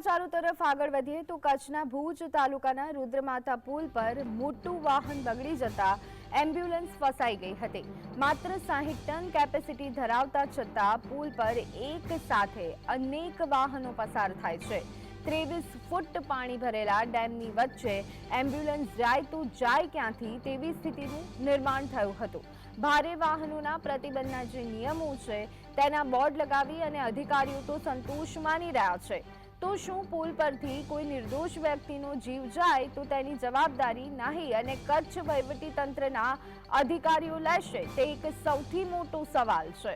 સમાચારો તરફ આગળ વધીએ તો કચ્છના ભુજ તાલુકાના રુદ્રમાતા પુલ પર મોટું વાહન બગડી જતા એમ્બ્યુલન્સ ફસાઈ ગઈ હતી. માત્ર સાહીઠ ટન કેપેસિટી ધરાવતા છતાં પુલ પર એક સાથે અનેક વાહનો પસાર થાય છે. ત્રેવીસ ફૂટ પાણી ભરેલા ડેમની વચ્ચે એમ્બ્યુલન્સ જાય તો જાય ક્યાંથી તેવી સ્થિતિનું નિર્માણ થયું હતું. ભારે વાહનોના પ્રતિબંધના જે નિયમો છે તેના બોર્ડ લગાવી અને અધિકારીઓ તો સંતોષ માની રહ્યા છે. તો શું પુલ પરથી કોઈ નિર્દોષ વ્યક્તિનો જીવ જાય તો તેની જવાબદારી નહીં અને કચ્છ તંત્રના અધિકારીઓ લેશે? તે એક સૌથી મોટો સવાલ છે.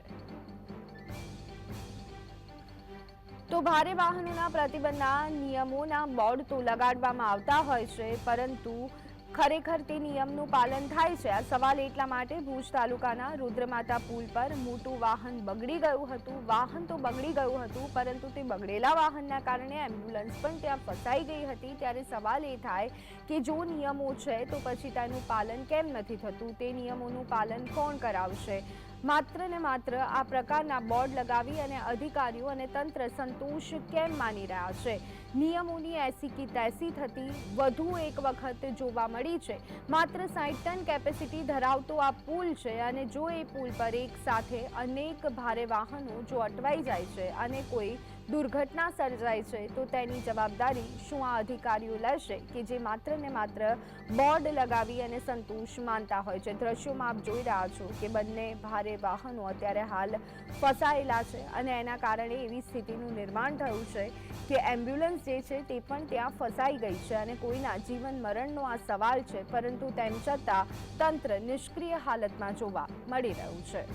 તો ભારે વાહનોના પ્રતિબંધના નિયમોના બોર્ડ તો લગાડવામાં આવતા હોય છે, પરંતુ ખરેખર તે નિયમનું પાલન થાય છે. આ સવાલ એટલા માટે ભુજ તાલુકાના રુદ્રમાતા પુલ પર મોટું વાહન બગડી ગયું હતું. વાહન તો બગડી ગયું હતું, પરંતુ તે બગડેલા વાહનના કારણે એમ્બ્યુલન્સ પણ ત્યાં ફસાઈ ગઈ હતી. ત્યારે સવાલ એ થાય કે જો નિયમો છે, તો પછી તેનું પાલન કેમ નથી થતું? તે નિયમોનું પાલન કોણ કરાવશે? માત્ર ને માત્ર આ પ્રકારના બોર્ડ લગાવી અને અધિકારીઓ અને તંત્ર સંતોષ કેમ માની રહ્યા છે? નિયમોની એસી કી તેસી થતી વધુ એક વખત જોવા મળી છે. માત્ર સાઠ ટન કેપેસિટી ધરાવતો આ પુલ છે અને જો એ પુલ પર એક સાથે અનેક ભારે વાહનો જો અટવાઈ જાય છે અને કોઈ દુર્ઘટના સર્જાય છે, તો તેની જવાબદારી શું આ અધિકારીઓ લેશે કે જે માત્ર ને માત્ર બોર્ડ લગાવી અને સંતોષ માનતા હોય છે? દ્રશ્યોમાં આપ જોઈ રહ્યા છો કે બંને ભારે વાહનો અત્યારે હાલ ફસાયેલા છે અને એના કારણે એવી સ્થિતિનું નિર્માણ થયું છે કે એમ્બ્યુલન્સ જે છે તે પણ ત્યાં ફસાઈ ગઈ છે અને કોઈના જીવન મરણનો આ સવાલ છે, પરંતુ તેમ છતાં તંત્ર નિષ્ક્રિય હાલતમાં જોવા મળી રહ્યું છે.